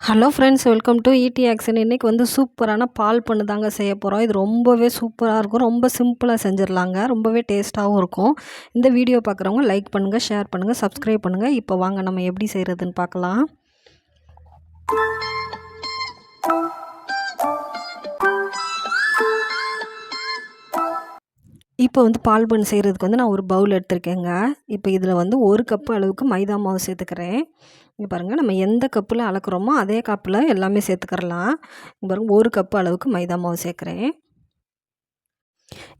Hello friends welcome to இடி action இன்றைக்கி வந்து சூப்பரான பால் பண்ணு தாங்க செய்ய போகிறோம் இது ரொம்பவே சூப்பராக இருக்கும். ரொம்ப சிம்பிளாக செஞ்சிடலாங்க. ரொம்பவே டேஸ்ட்டாகவும் இருக்கும். இந்த வீடியோ பார்க்குறவங்க லைக் பண்ணுங்கள் ஷேர் பண்ணுங்கள் சப்ஸ்கிரைப் பண்ணுங்கள் இப்போ வாங்க நம்ம எப்படி செய்கிறதுன்னு பார்க்கலாம் இப்போ வந்து பால் பண்ணு செய்கிறதுக்கு வந்து நான் ஒரு பவுல் எடுத்திருக்கேங்க. இப்போ இதில் வந்து ஒரு கப்பு அளவுக்கு மைதா மாவு சேர்த்துக்கிறேன். இங்கே பாருங்கள் நம்ம எந்த கப்பில் அளக்குறோமோ அதே கப்பில் எல்லாமே சேர்த்துக்கிறலாம். இங்கே பாருங்கள் ஒரு கப்பு அளவுக்கு மைதா மாவு சேர்க்குறேன்.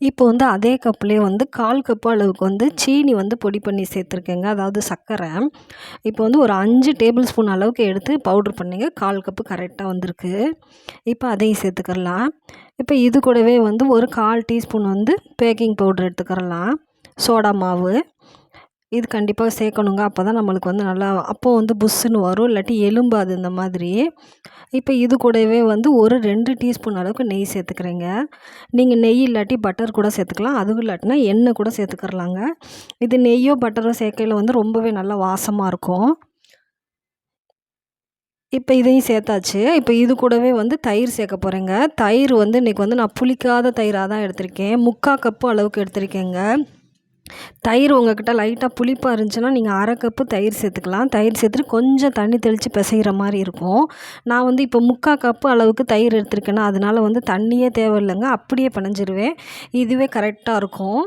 இப்போ வந்து அதே கப்புலேயே வந்து கால் கப்பு அளவுக்கு வந்து சீனி வந்து பொடி பண்ணி சேர்த்துருக்கேங்க அதாவது சர்க்கரை. இப்போ வந்து ஒரு அஞ்சு டேபிள் ஸ்பூன் அளவுக்கு எடுத்து பவுட்ரு பண்ணிங்க கால் கப்பு கரெக்டாக வந்திருக்கு. இப்போ அதையும் சேர்த்துக்கிறலாம். இப்போ இது கூடவே வந்து ஒரு கால் டீஸ்பூன் வந்து பேக்கிங் பவுட்ரு எடுத்துக்கிறலாம். சோடா மாவு. இது கண்டிப்பாக சேர்க்கணுங்க. அப்போ தான் நம்மளுக்கு வந்து நல்லா அப்போ வந்து புஷ்ஷுன்னு வரும். இல்லாட்டி எலும்பாது இந்த மாதிரி. இப்போ இது கூடவே வந்து ஒரு ரெண்டு டீஸ்பூன் அளவுக்கு நெய் சேர்த்துக்கிறேங்க. நீங்கள் நெய் இல்லாட்டி பட்டர் கூட சேர்த்துக்கலாம். அதுவும் இல்லாட்டினா எண்ணெய் கூட சேர்த்துக்கிறலாங்க. இது நெய்யோ பட்டரோ சேர்க்கையில் வந்து ரொம்பவே நல்லா வாசமாக இருக்கும். இப்போ இதையும் சேர்த்தாச்சு. இப்போ இது கூடவே வந்து தயிர் சேர்க்க போகிறேங்க தயிர் வந்து இன்றைக்கி வந்து நான் புளிக்காத தயிராக தான் எடுத்திருக்கேன். முக்கால் கப்பு அளவுக்கு எடுத்திருக்கேங்க. தயிர் உங்கள்கிட்ட லைட்டாக புளிப்பாக இருந்துச்சுன்னா நீங்கள் அரை கப்பு தயிர் சேர்த்துக்கலாம். தயிர் சேர்த்துட்டு கொஞ்சம் தண்ணி தெளித்து பிசைகிற மாதிரி இருக்கும். நான் வந்து இப்போ முக்கால் கப்பு அளவுக்கு தயிர் எடுத்துருக்கேன்னா அதனால் வந்து தண்ணியே தேவையில்லைங்க. அப்படியே பிணைஞ்சிருவேன். இதுவே கரெக்டாக இருக்கும்.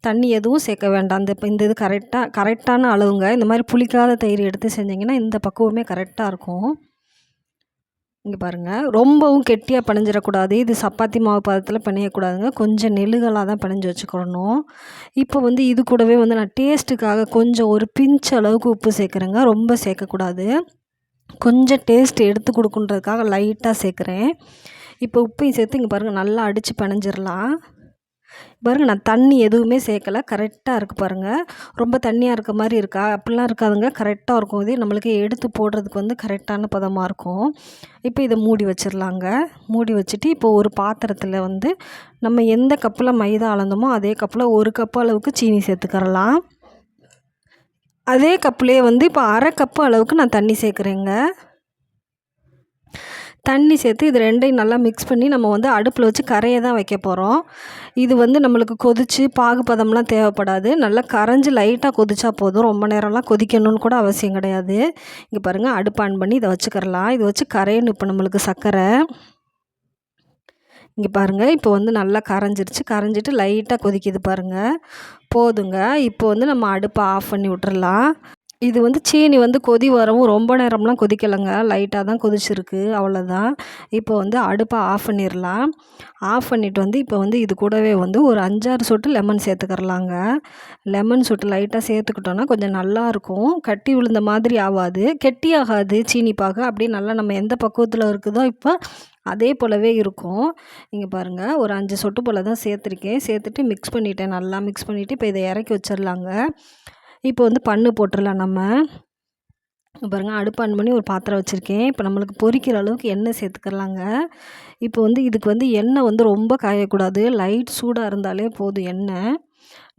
தண்ணி எதுவும் சேர்க்க வேண்டாம். இந்த இப்போ இந்த இது கரெக்டாக கரெக்டான அளவுங்க. இந்த மாதிரி புளிக்காத தயிர் எடுத்து செஞ்சிங்கன்னா இந்த பக்குவமே கரெக்டாக இருக்கும். இங்கே பாருங்கள் ரொம்பவும் கெட்டியாக பிணைஞ்சிடக்கூடாது. இது சப்பாத்தி மாவு பதத்தில் பிணையக்கூடாதுங்க. கொஞ்சம் நெழுகலாக தான் பிணைஞ்சு வச்சுக்கணும். இப்போ வந்து இது கூடவே வந்து நான் டேஸ்ட்டுக்காக கொஞ்சம் ஒரு பிஞ்ச் அளவுக்கு உப்பு சேர்க்குறேங்க. ரொம்ப சேர்க்கக்கூடாது. கொஞ்சம் டேஸ்ட் எடுத்து கொடுக்குன்றதுக்காக லைட்டாக சேர்க்குறேன். இப்போ உப்பையும் சேர்த்து இங்கே பாருங்கள் நல்லா அடித்து பிணைஞ்சிடலாம். பாருங்கள் நான் தண்ணி எதுவுமே சேர்க்கலை. கரெக்டாக இருக்குது பாருங்கள் ரொம்ப தண்ணியாக இருக்க மாதிரி இருக்கா? அப்படிலாம் இருக்காதுங்க. கரெக்டாக இருக்கும். இது நம்மளுக்கு எடுத்து போடுறதுக்கு வந்து கரெக்டான பதமாக இருக்கும். இப்போ இதை மூடி வச்சிடலாங்க. மூடி வச்சுட்டு இப்போ ஒரு பாத்திரத்தில் வந்து நம்ம எந்த கப்பில் மைதா அளந்தோமோ அதே கப்பில் ஒரு கப் அளவுக்கு சீனி சேர்த்துக்கரலாம் அதே கப்புலேயே வந்து இப்போ அரை கப்பு அளவுக்கு நான் தண்ணி சேர்க்குறேங்க. தண்ணி சேர்த்து இது ரெண்டையும் நல்லா மிக்ஸ் பண்ணி நம்ம வந்து அடுப்பில் வச்சு கரையை தான் வைக்க போகிறோம் இது வந்து நம்மளுக்கு கொதித்து பாகுபதம்லாம் தேவைப்படாது. நல்லா கரைஞ்சி லைட்டாக கொதிச்சா போதும். ரொம்ப நேரம்லாம் கொதிக்கணும்னு கூட அவசியம் கிடையாது. இங்கே பாருங்கள் அடுப்பு ஆன் பண்ணி இதை வச்சுக்கிறலாம். இதை வச்சு கரையணும் இப்போ நம்மளுக்கு சர்க்கரை. இங்கே பாருங்கள் இப்போ வந்து நல்லா கரைஞ்சிருச்சு. கரைஞ்சிட்டு லைட்டாக கொதிக்குது பாருங்கள் போதுங்க. இப்போ வந்து நம்ம அடுப்பை ஆஃப் பண்ணி விட்டுறலாம். இது வந்து சீனி வந்து கொதி வரவும் ரொம்ப நேரம்லாம் கொதிக்கலைங்க. லைட்டாக தான் கொதிச்சிருக்கு. அவ்வளோதான் இப்போ வந்து அடுப்பை ஆஃப் பண்ணிடலாம் ஆஃப் பண்ணிவிட்டு வந்து இப்போ வந்து இது கூடவே வந்து ஒரு அஞ்சாறு சொட்டு லெமன் சேர்த்துக்கிறலாங்க. லெமன் சொட்டு லைட்டாக சேர்த்துக்கிட்டோன்னா கொஞ்சம் நல்லாயிருக்கும் கட்டி விழுந்த மாதிரி ஆகாது கெட்டி ஆகாது சீனி பாக. அப்படியே நல்லா நம்ம எந்த பக்குவத்தில் இருக்குதோ இப்போ அதே போலவே இருக்கும். இங்கே பாருங்கள் ஒரு அஞ்சு சொட்டு போல் தான் சேர்த்துருக்கேன். சேர்த்துட்டு மிக்ஸ் பண்ணிவிட்டேன் நல்லா மிக்ஸ் பண்ணிவிட்டு இப்போ இதை இறக்கி வச்சிடலாங்க இப்போ வந்து பண்ணு போட்டுடலாம் நம்ம. பாருங்கள் அடுப்பு ஆன் பண்ணி ஒரு பாத்திரம் வச்சுருக்கேன். இப்போ நம்மளுக்கு பொரிக்கிற அளவுக்கு எண்ணெய் சேர்த்துக்கலாங்க. இப்போ வந்து இதுக்கு வந்து எண்ணெய் வந்து ரொம்ப காயக்கூடாது. லைட் சூடாக இருந்தாலே போதும் எண்ணெய்.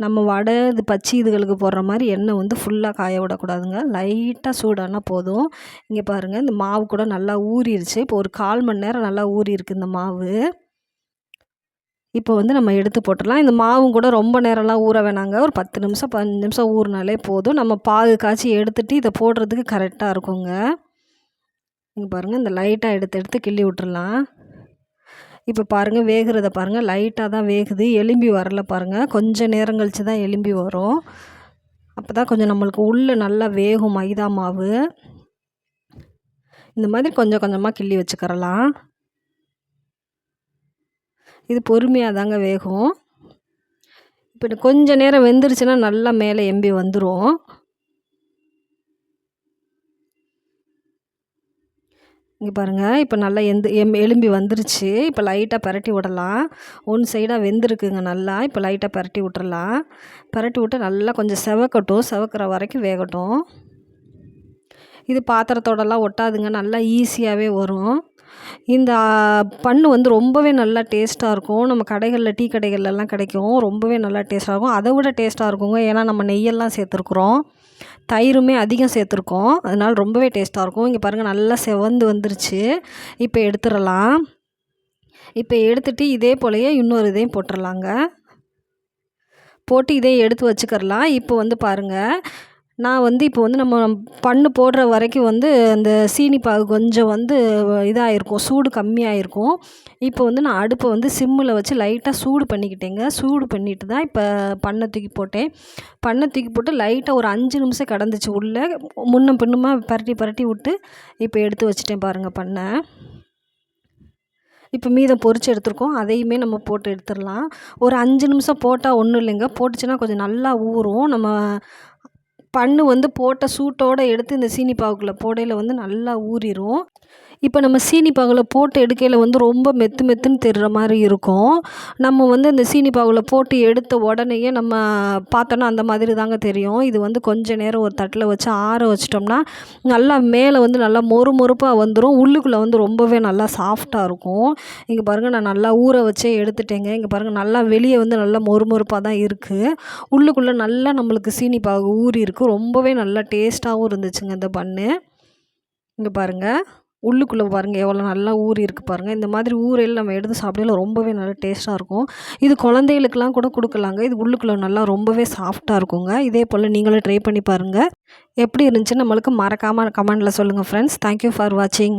நம்ம வடை இது பச்சி இதுகளுக்கு போடுற மாதிரி எண்ணெய் வந்து ஃபுல்லாக காய விடக்கூடாதுங்க. லைட்டாக சூடானா போதும். இங்கே பாருங்கள் இந்த மாவு கூட நல்லா ஊறிடுச்சு இப்போ ஒரு கால் மணி நேரம் நல்லா ஊறி இருக்குது இந்த மாவு. இப்போ வந்து நம்ம எடுத்து போட்டுடலாம். இந்த மாவும் கூட ரொம்ப நேரம்லாம் ஊற வேணாங்க. ஒரு பத்து நிமிஷம் பதினஞ்சு நிமிஷம் ஊறினாலே போதும். நம்ம பாகு காய்ச்சி எடுத்துகிட்டு இதை போடுறதுக்கு கரெக்டாக இருக்குங்க. இங்கே பாருங்கள் இந்த லைட்டாக எடுத்து எடுத்து கிள்ளி விட்டுடலாம் இப்போ பாருங்கள் வேகிறத பாருங்கள் லைட்டாக தான் வேகுது. எலும்பி வரல பாருங்கள் கொஞ்சம் நேரம் கழித்து தான் எலும்பி வரும். அப்போ தான் கொஞ்சம் நம்மளுக்கு உள்ளே நல்லா வேகும் மைதா மாவு. இந்த மாதிரி கொஞ்சம் கொஞ்சமாக கிள்ளி வச்சுக்கிறலாம். இது பொறுமையாக தாங்க வேகும். இப்போ கொஞ்சம் நேரம் வெந்துருச்சுன்னா நல்லா மேலே எம்பி வந்துடும் இங்கே பாருங்கள் இப்போ நல்லா எந்த எம் எலும்பி வந்துருச்சு. இப்போ லைட்டாக பரட்டி விடலாம். ஒன் சைடாக வெந்திருக்குங்க நல்லா. இப்போ லைட்டாக பரட்டி விட்டுறலாம். பரட்டி விட்டு நல்லா கொஞ்சம் செவக்கட்டும். செவக்கிற வரைக்கும் வேகட்டும். இது பாத்திரத்தோடலாம் ஒட்டாதுங்க. நல்லா ஈஸியாகவே வரும். இந்த பண்ணு வந்து ரொம்பவே நல்லா டேஸ்ட்டாக இருக்கும். நம்ம கடைகளில் டீ கடைகள்லாம் கிடைக்கும். ரொம்பவே நல்லா டேஸ்ட்டாக இருக்கும். அதை விட டேஸ்ட்டாக இருக்குங்க. ஏன்னா நம்ம நெய்யெல்லாம் சேர்த்துருக்குறோம். தயிருமே அதிகம் சேர்த்துருக்கோம். அதனால் ரொம்பவே டேஸ்ட்டாக இருக்கும். இங்கே பாருங்கள் நல்லா செவந்து வந்துருச்சு. இப்போ எடுத்துடலாம். இப்போ எடுத்துட்டு இதே போலயே இன்னொரு இதையும் போட்டுடலாங்க. போட்டு இதையும் எடுத்து வச்சுக்கிறலாம். இப்போ வந்து பாருங்கள் நான் வந்து இப்போ வந்து நம்ம பண்ணு போடுற வரைக்கும் வந்து அந்த சீனி பாகு கொஞ்சம் வந்து இதாகிருக்கும் சூடு கம்மியாக இருக்கும் இப்போ வந்து நான் அடுப்பை வந்து சிம்மில் வச்சு லைட்டாக சூடு பண்ணிக்கிட்டேங்க. சூடு பண்ணிட்டு தான் இப்போ பண்ணை தூக்கி போட்டேன். பண்ணை தூக்கி போட்டு லைட்டாக ஒரு அஞ்சு நிமிஷம் கடந்துச்சு உள்ளே. முன்னும் பின்னுமா பரட்டி பரட்டி விட்டு இப்போ எடுத்து வச்சுட்டேன் பாருங்கள் பண்ணை. இப்போ மீதம் பொறிச்சு எடுத்துருக்கோம். அதையுமே நம்ம போட்டு எடுத்துடலாம். ஒரு அஞ்சு நிமிஷம் போட்டால் ஒன்றும் இல்லைங்க. போட்டுச்சுன்னா கொஞ்சம் நல்லா ஊறும். நம்ம பண்ணு வந்து போட்ட சூட்டோடு எடுத்து இந்த சீனி பாகுக்குள்ளே போடையில் வந்து நல்லா ஊறிடும் இப்போ நம்ம சீனி போட்டு எடுக்கையில் வந்து ரொம்ப மெத்து மெத்துன்னு தெரிகிற மாதிரி இருக்கும். நம்ம வந்து இந்த சீனி போட்டு எடுத்த உடனேயே நம்ம பார்த்தோன்னா அந்த மாதிரி தாங்க தெரியும். இது வந்து கொஞ்ச நேரம் ஒரு தட்டில் வச்சு ஆற வச்சிட்டோம்னா நல்லா மேலே வந்து நல்லா மொறு மொறுப்பாக வந்துடும் உள்ளுக்குள்ளே வந்து ரொம்பவே நல்லா சாஃப்டாக இருக்கும். இங்கே பாருங்கள் நான் நல்லா ஊற வச்சே எடுத்துட்டேங்க. இங்கே பாருங்கள் நல்லா வெளியே வந்து நல்லா மொறு மொறுப்பாக தான் இருக்குது உள்ளுக்குள்ளே நல்லா நம்மளுக்கு சீனி பாகு ஊறி எனக்கு ரொம்பவே நல்லா டேஸ்ட்டாகவும் இருந்துச்சுங்க இந்த பண்ணு. இங்கே பாருங்கள் உள்ளுக்குள்ளே பாருங்கள் எவ்வளோ நல்லா ஊறி இருக்குது பாருங்கள் இந்த மாதிரி ஊரையில் நம்ம எடுத்து சாப்பிடல ரொம்பவே நல்லா டேஸ்ட்டாக இருக்கும். இது குழந்தைகளுக்கெல்லாம் கூட கொடுக்கலாங்க. இது உள்ளுக்குள்ளே நல்லா ரொம்பவே சாஃப்டாக இருக்குங்க. இதே போல் நீங்களும் ட்ரை பண்ணி பாருங்கள் எப்படி இருந்துச்சுன்னு நம்மளுக்கு மறக்காமல் கமெண்டில் சொல்லுங்கள் ஃப்ரெண்ட்ஸ் தேங்க்யூ ஃபார் வாட்சிங்